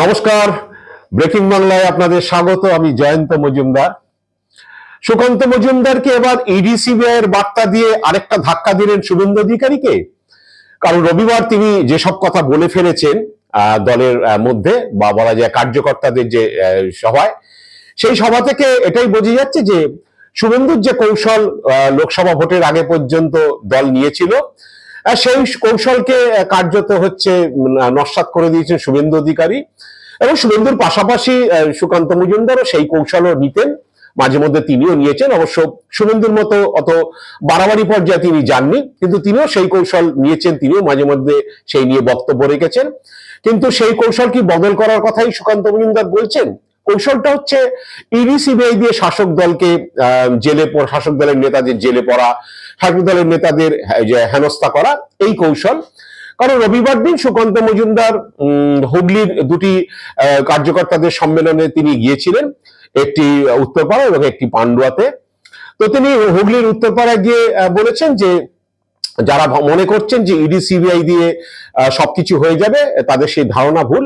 নমস্কার। ব্রেকিং বাংলায় আপনাদের স্বাগত, আমি জয়ন্ত মজুমদার। সুকান্ত মজুমদারকে এবার ইডি সিবিআই এর বার্তা দিয়ে আরেকটা ধাক্কা দিলেন শুভেন্দু অধিকারীকে। কারণ রবিবার তিনি যেসব কথা বলে ফেলেছেন দলের মধ্যে বা বলা যায় কার্যকর্তাদের যে সভায়, সেই সভা থেকে এটাই বোঝা যাচ্ছে যে শুভেন্দুর যে কৌশল লোকসভা ভোটের আগে পর্যন্ত দল নিয়েছিল সেই কৌশলকে কার্যত হচ্ছে নস্যাৎ করে দিয়েছেন শুভেন্দু অধিকারী। এবং শুভেন্দুর পাশাপাশি সুকান্ত মজুমদারও সেই কৌশলও নিতেন। মাঝে মধ্যে তিনিও নিয়েছেন। অবশ্য শুভেন্দুর মতো অত বাড়াবাড়ি পর্যায়ে তিনি যাননি কিন্তু তিনিও সেই কৌশল নিয়েছেন তিনিও মাঝে মধ্যে সেই নিয়ে বক্তব্য রেখেছেন। কিন্তু সেই কৌশল কি বদল করার কথাই সুকান্ত মজুমদার বলছেন? কৌশলটা হচ্ছে ইডি সিবিআই দিয়ে শাসক দলকে জেলে শাসক দলের নেতাদের জেলে পড়া শাসক দলের নেতাদের হ্যাঁ, হেনস্থা করা এই কৌশল কারণ রবিবার দিন সুকান্ত মজুমদার হুগলির দুটি কার্যকর্তাদের সম্মেলনে তিনি গিয়েছিলেন একটি উত্তরপাড়া এবং একটি পান্ডুয়াতে। তো তিনি হুগলির উত্তরপাড়ায় গিয়ে বলেছেন যে যারা মনে করছেন যে ইডি, সিবিআই দিয়ে সবকিছু হয়ে যাবে, তাদের সেই ধারণা ভুল।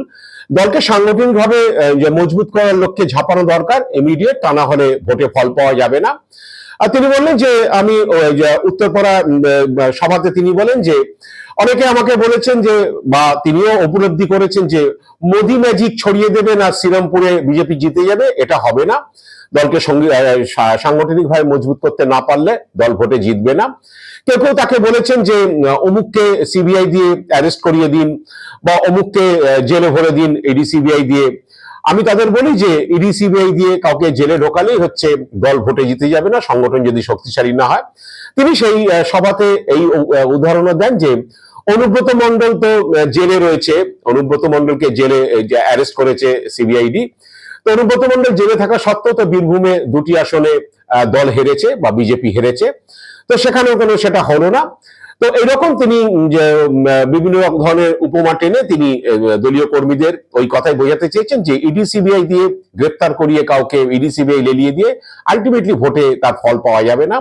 দলকে সাংগঠনিকভাবে যে মজবুত করার লক্ষ্যে ঝাঁপানো দরকার ইমিডিয়েট তা না হলে ভোটে ফল পাওয়া যাবে না। আর তিনি বললেন যে আমি উত্তরপাড়া সভাতে তিনি বলেন যে, অনেকে আমাকে বলেছেন যে, বা তিনিও উপলব্ধি করেছেন যে, মোদি ম্যাজিক ছড়িয়ে দেবেন আর শ্রীরামপুরে বিজেপি জিতে যাবে, এটা হবে না। দলকে সাংগঠনিক ভাবে মজবুত করতে না পারলে দল ভোটে জিতবে না। কেউ কেউ তাকে বলেছেন যে, অমুককে সিবিআই দিয়ে অ্যারেস্ট করিয়ে দিন, বা অমুককে জেলে ভরে দিন ইডি সিবিআই দিয়ে। আমি তাদের বলি যে ইডি সিবিআই দিয়ে কাউকে জেলে ঢোকালেই হচ্ছে দল ভোটে জিতে যাবে না সংগঠন যদি শক্তিশালী না হয়। তিনি সেই সভাতে এই আহ, উদাহরণও দেন যে অনুব্রত মন্ডল তো জেলে রয়েছে অনুব্রত মন্ডলকে জেলে অ্যারেস্ট করেছে সিবিআইডি তো অনুব্রত মন্ডল জেলে থাকা সত্ত্বেও তো বীরভূমে দুটি আসনে দল হেরেছে বা বিজেপি হেরেছে। তো সেখানেও কোনো সেটা হলো না। তো এরকম তিনি বিভিন্ন ধরনের উপমা টেনে তিনি দলীয় কর্মীদের ওই কথাই বোঝাতে চেয়েছেন যে ইডি সিবিআই দিয়ে গ্রেপ্তার করিয়ে কাউকে ইডি সিবিআই লেলিয়ে দিয়ে আলটিমেটলি ভোটে তার ফল পাওয়া যাবে না।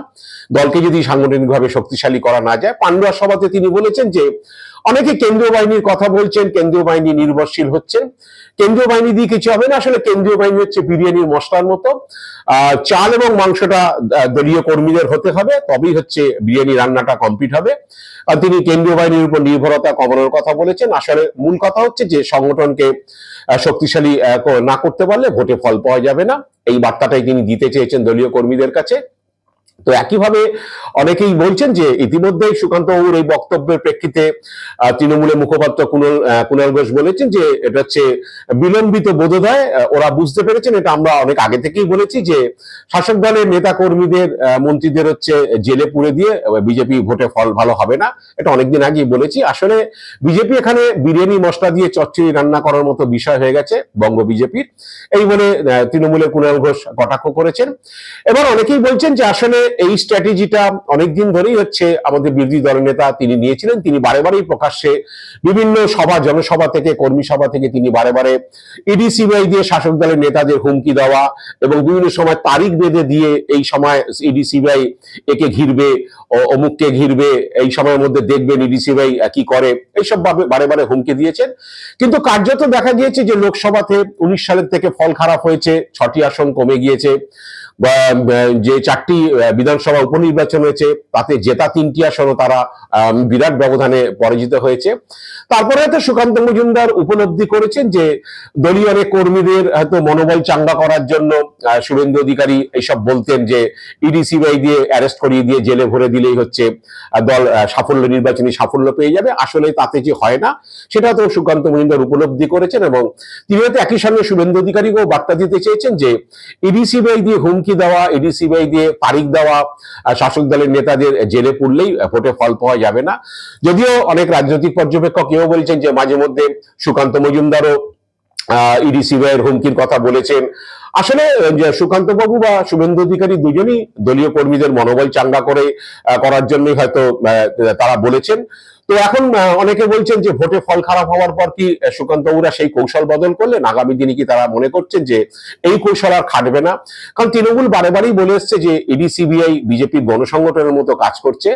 দলকে যদি সাংগঠনিকভাবে শক্তিশালী করা না যায়, পান্ডুয়া সভাতে তিনি বলেছেন যে, অনেকে কেন্দ্রীয় বাহিনীর কথা বলছেন, কেন্দ্রীয় বাহিনী নির্ভরশীল হচ্ছেন। কেন্দ্রীয় বাহিনী দিয়ে কিছু হবে না। আসলে কেন্দ্রীয় বাহিনী হচ্ছে বিরিয়ানির মশলার মতো। চাল এবং মাংসটা দলীয় কর্মীদের হতে হবে। তবেই হচ্ছে বিরিয়ানি রান্নাটা কমপ্লিট হবে। আর তিনি কেন্দ্রীয় বাহিনীর উপর নির্ভরতা কমানোর কথা বলেছেন। আসলে মূল কথা হচ্ছে যে সংগঠনকে শক্তিশালী না করতে পারলে ভোটে ফল পাওয়া যাবে না। এই বার্তাটাই তিনি দিতে চেয়েছেন দলীয় কর্মীদের কাছে। তো একইভাবে অনেকেই বলছেন যে ইতিমধ্যেই সুকান্ত বাবুর এই বক্তব্যের প্রেক্ষিতে তৃণমূলের মুখপাত্র কুণাল কুণাল ঘোষ বলেছেন যে এটা হচ্ছে বিলম্বিত বোধোদয় ওরা বুঝতে পেরেছেন, এটা আমরা অনেক আগে থেকেই বলেছি যে শাসক দলের নেতা কর্মীদের মন্ত্রীদের হচ্ছে জেলে পুরে দিয়ে বিজেপি ভোটে ফল ভালো হবে না, এটা অনেকদিন আগেই বলেছি। আসলে বিজেপি এখানে বিরিয়ানি, মশলা দিয়ে চচ্চড়ি রান্না করার মতো বিষয় হয়ে গেছে বঙ্গ বিজেপির। এই বলে তৃণমূলের কুণাল ঘোষ কটাক্ষ করেছেন। এবার অনেকেই বলছেন যে আসলে এই স্ট্র্যাটেজিটা অনেকদিন ধরেই হচ্ছে আমাদের বিরোধী দলের নেতা তিনি নিয়েছিলেন। তিনি বারে বারেই প্রকাশ্যে বিভিন্ন সভা, জনসভা থেকে, কর্মী সভা থেকে তিনি বারে বারে ইডি সিবিআই দিয়ে শাসক দলের নেতাদের হুমকি দেওয়া এবং বিভিন্ন সময় তারিখ বেঁধে দিয়ে এই সময় ইডি সিবিআই একে ঘিরবে অমুককে ঘিরবে, এই সময়ের মধ্যে দেখবেন ইডি সিবিআই কি করে, এইসব ভাবে বারে বারে হুমকি দিয়েছেন। কিন্তু কার্যত দেখা গিয়েছে যে লোকসভাতে উনিশ সালের থেকে ফল খারাপ হয়েছে, ছটি আসন কমে গিয়েছে। যে চারটি বিধানসভা উপনির্বাচন হয়েছে, তাতে জেতা তিনটি আসনও তারা বিরাট ব্যবধানে পরাজিত হয়েছে। তারপরে হয়তো সুকান্ত মজুমদার উপলব্ধি করেছেন যে, দলীয় অনেক কর্মীদের হয়তো মনোবল চাঙ্গা করার জন্য শুভেন্দু অধিকারী এইসব বলতেন যে, ইডি সিবিআই দিয়ে অ্যারেস্ট করিয়ে দিয়ে জেলে ভরে দিলেই হচ্ছে দল সাফল্য, নির্বাচনী সাফল্য পেয়ে যাবে। আসলে তাতে যে হয় না, সেটা তো সুকান্ত মজুমদার উপলব্ধি করেছেন এবং তিনি হয়তো একই সঙ্গে শুভেন্দু অধিকারীকেও বার্তা দিতে চেয়েছেন যে, ইডি সিবিআই দিয়ে হুমকি দেওয়া ইডি সিবিআই দিয়ে তারিখ দেওয়া শাসক দলের নেতাদের জেলে পুরলেই আহ, ভোটে ফল পাওয়া যাবে না। যদিও অনেক রাজনৈতিক পর্যবেক্ষক কেউ বলছেন যে মাঝে মধ্যে সুকান্ত মজুমদারও ইডি সিবিআইয়ের হুমকির কথা বলেছেন। আসলে সুকান্ত বাবু বা শুভেন্দু অধিকারী দুজনই দলীয় কর্মীদের মনোবল চাঙ্গা করে করার জন্যই হয়তো তারা বলেছেন। তো এখন অনেকে বলছেন যে ভোটে ফল খারাপ হওয়ার পর কি সুকান্ত বাবুরা সেই কৌশল বদল করলেন? আগামী দিনে কি তারা মনে করছেন যে এই কৌশল আর খাটবে না? কারণ তৃণমূল বারে বারেই বলে এসছে যে ইডি, সিবিআই, বিজেপির গণসংগঠনের মতো কাজ করছে।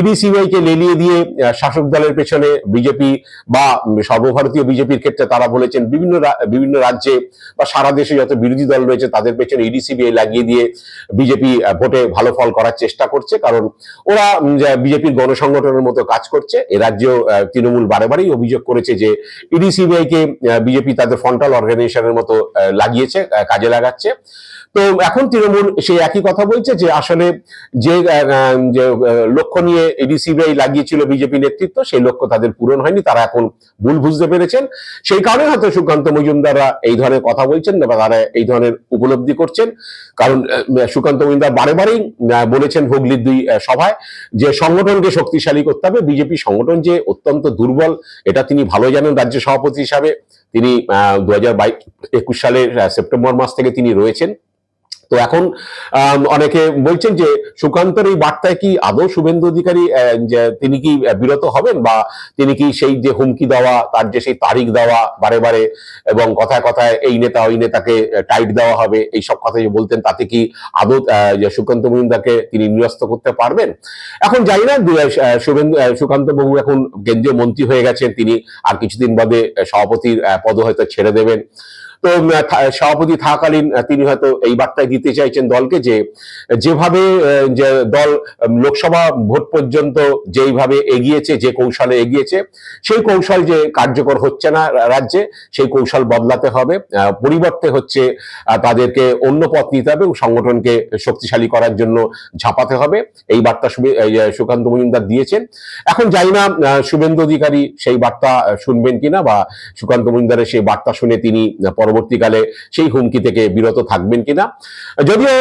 ইডি সিবিআই কে লেলিয়ে দিয়ে শাসক দলের পেছনে বিজেপি বা সর্বভারতীয় বিজেপির ক্ষেত্রে তারা বলেছেন বিভিন্ন বিভিন্ন রাজ্যে বা সারা দেশে যত বিরোধী দল রয়েছে, তাদের পেছনে ইডি, সিবিআই লাগিয়ে দিয়ে বিজেপি ভোটে ভালো ফল করার চেষ্টা করছে। কারণ ওরা বিজেপির গণসংগঠনের মতো কাজ করছে। আহ, তৃণমূল বারে বারেই অভিযোগ করেছে যে ইডি সিবিআই কে বিজেপি তাদের ফ্রন্টাল অর্গানাইজেশনের মতো লাগিয়েছে কাজে লাগাচ্ছে। তো এখন তৃণমূল সেই একই কথা বলছে যে আসলে যে লক্ষ্য নিয়ে ইডি সিবিআই লাগিয়েছিল বিজেপি নেতৃত্ব, সেই লক্ষ্য তাদের পূরণ হয়নি, তারা এখন ভুল বুঝতে পেরেছেন। সেই কারণে হয়তো সুকান্ত মজুমদাররা এই ধরনের কথা বলছেন বা তারা এই ধরনের উপলব্ধি করছেন। কারণ সুকান্ত মজুমদার বারে বারেই বলেছেন হুগলির দুই সভায় যে সংগঠনকে শক্তিশালী করতে হবে, বিজেপি সংগঠন যে অত্যন্ত দুর্বল, এটা তিনি ভালো জানেন রাজ্য সভাপতি হিসাবে। তিনি দু হাজার সালের সেপ্টেম্বর মাস থেকে তিনি রয়েছেন। তো এখন অনেকে বলছেন যে সুকান্তর এই বার্তায় কি আদৌ শুভেন্দু অধিকারী তিনি কি বিরত হবেন বা তিনি কি সেই যে হুমকি দেওয়া, তার যে সেই তারিখ দেওয়া বারে বারে এবং কথায় কথায় এই নেতা ওই নেতাকে টাইট দেওয়া হবে, এই সব কথা যে বলতেন, তাতে কি আদৌ সুকান্ত মজুমদারকে তিনি নিরস্ত করতে পারবেন? এখন জানি না শুভেন্দু সুকান্ত বাবু এখন কেন্দ্রীয় মন্ত্রী হয়ে গেছেন, তিনি আর কিছুদিন বাদে সভাপতির পদ হয়তো ছেড়ে দেবেন। তো সভাপতি থাকাকালীন তিনি হয়তো এই বার্তায় দিতে চাইছেন দলকে যে যেভাবে যে দল লোকসভা ভোট পর্যন্ত যেইভাবে এগিয়েছে যে কৌশলে এগিয়েছে সেই কৌশল যে কার্যকর হচ্ছে না রাজ্যে সেই কৌশল বদলাতে হবে পরিবর্তে হচ্ছে তাদেরকে অন্য পথ নিতে হবে এবং সংগঠনকে শক্তিশালী করার জন্য ঝাঁপাতে হবে। এই বার্তা সুকান্ত মজুমদার দিয়েছেন। এখন জানি না শুভেন্দু অধিকারী সেই বার্তা শুনবেন কিনা বা সুকান্ত মজুমদারের সেই বার্তা শুনে তিনি আহ, পরবর্তীকালে সেই হুমকি থেকে বিরত থাকবেন কিনা? যদিও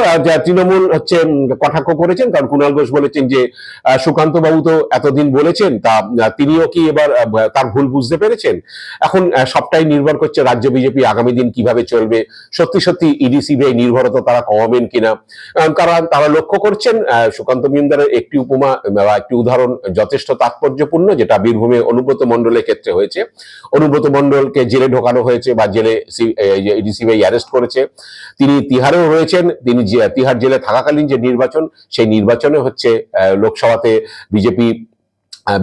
তৃণমূল হচ্ছে কটাক্ষ করেছেন, কারণ কুণাল ঘোষ বলেছেন যে সুকান্ত বাবু তো এতদিন বলেছেন, তা তিনিও কি এবার তার ভুল বুঝতে পেরেছেন? এখন সবটাই নির্ভর করছে রাজ্য বিজেপি আগামী দিন কীভাবে চলবে। সত্যি সত্যি ইডি সিবিআই নির্ভরতা তারা কমাবেন কিনা? কারণ তারা লক্ষ্য করছেন সুকান্ত মজুমদারের একটি উপমা বা একটি উদাহরণ যথেষ্ট তাৎপর্যপূর্ণ, যেটা বীরভূমে অনুব্রত মণ্ডলের ক্ষেত্রে হয়েছে। অনুব্রত মণ্ডলকে জেলে ঢোকানো হয়েছে বা জেলে ইডি সিবিআই অ্যারেস্ট করেছে। তিনি তিহারেও রয়েছেন, তিনি তিহার জেলে থাকাকালীন যে নির্বাচন, সেই নির্বাচনে হচ্ছে লোকসভাতে বিজেপি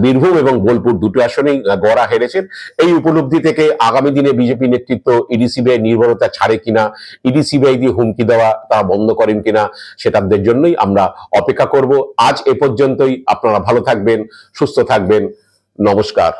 বীরভূম এবং বোলপুর দুটো আসনেই গড়া হেরেছেন। এই উপলব্ধি থেকে আগামী দিনে বিজেপি নেতৃত্ব ইডিসিবিআই নির্ভরতা ছাড়ে কিনা ইডিসিবিআই দিয়ে হুমকি দেওয়া তা বন্ধ করেন কিনা, সেটাদের জন্যই আমরা অপেক্ষা করব। আজ এ পর্যন্তই, আপনারা ভালো থাকবেন, সুস্থ থাকবেন, নমস্কার।